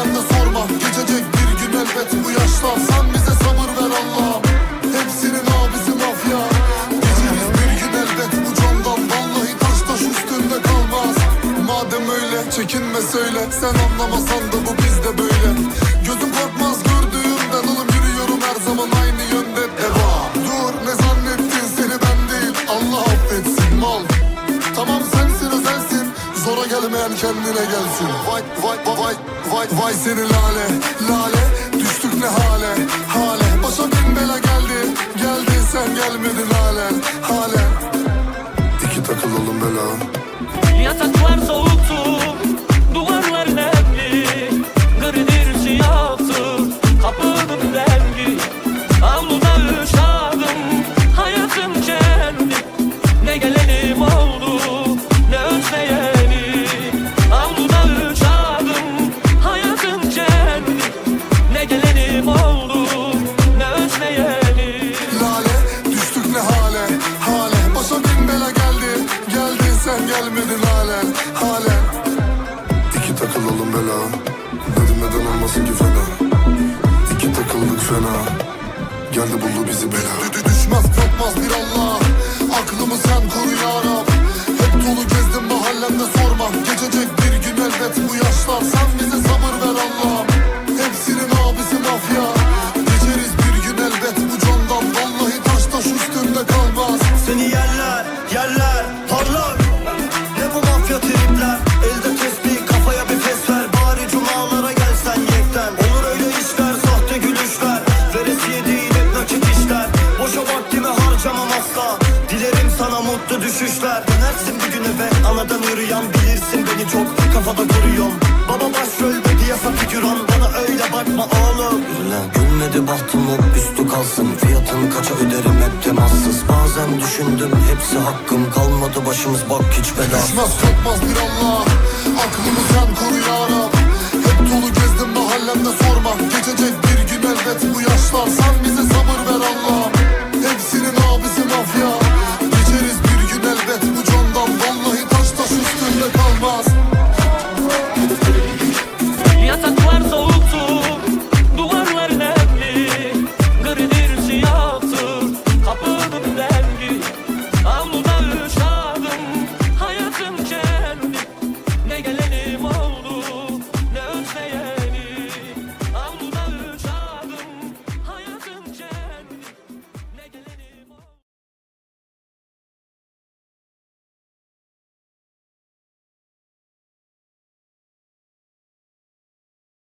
alem de sorma. Geçecek bir gün elbet bu yaşlar Sen bize sabır ver Allah'ım Hepsinin abisi laf ya Geçeriz bir gün elbet bu candan. Vallahi taş taş üstünde kalmaz. Madem öyle çekinme söyle. Sen anlamasan da bu bizde böyle. Gözüm korkmaz gördüğümden. Oğlum Yürüyorum her zaman aynı yönde. Devam Dur. Ne zannettin? Seni ben değil. Allah affetsin mal. Tamam sensin özelsin. Zora gelmeyen kendine gelsin. Vay vay vay vay vay vay seni lale lale gelmedin halen halen İki takılalım bela. Dedim neden olmasın ki fena İki takıldık fena. Geldi buldu bizi bela. Düşmez kalkmaz bir Allah. Aklımı sen koru ya Rab. Hep dolu gezdim mahallemde sorma Geçecek bir gün elbet bu yaşlar. Sen bize sabır ver Allah'ım Hepsinin abisi mafya. Geçeriz bir gün elbet bu candan. Vallahi taş taş üstünde kalmaz mutlu düşüşler. Dönersin bir gün eve anadan yürüyen Bilirsin. Beni çok kafada kuruyorum Baba başrolde diyasa figüran. Bana öyle bakma oğlum. Gülmedi bahtım hop üstü kalsın. Fiyatını kaça öderim hep temassız. Bazen düşündüm hepsi hakkım Kalmadı. Başımız bak hiç bedava Düşmez kalkmaz bir Allah. Aklımı sen koru ya Rab. Hep dolu gezdim mahallemde sorma. Geçecek bir gün elbet bu yaşlar. Sen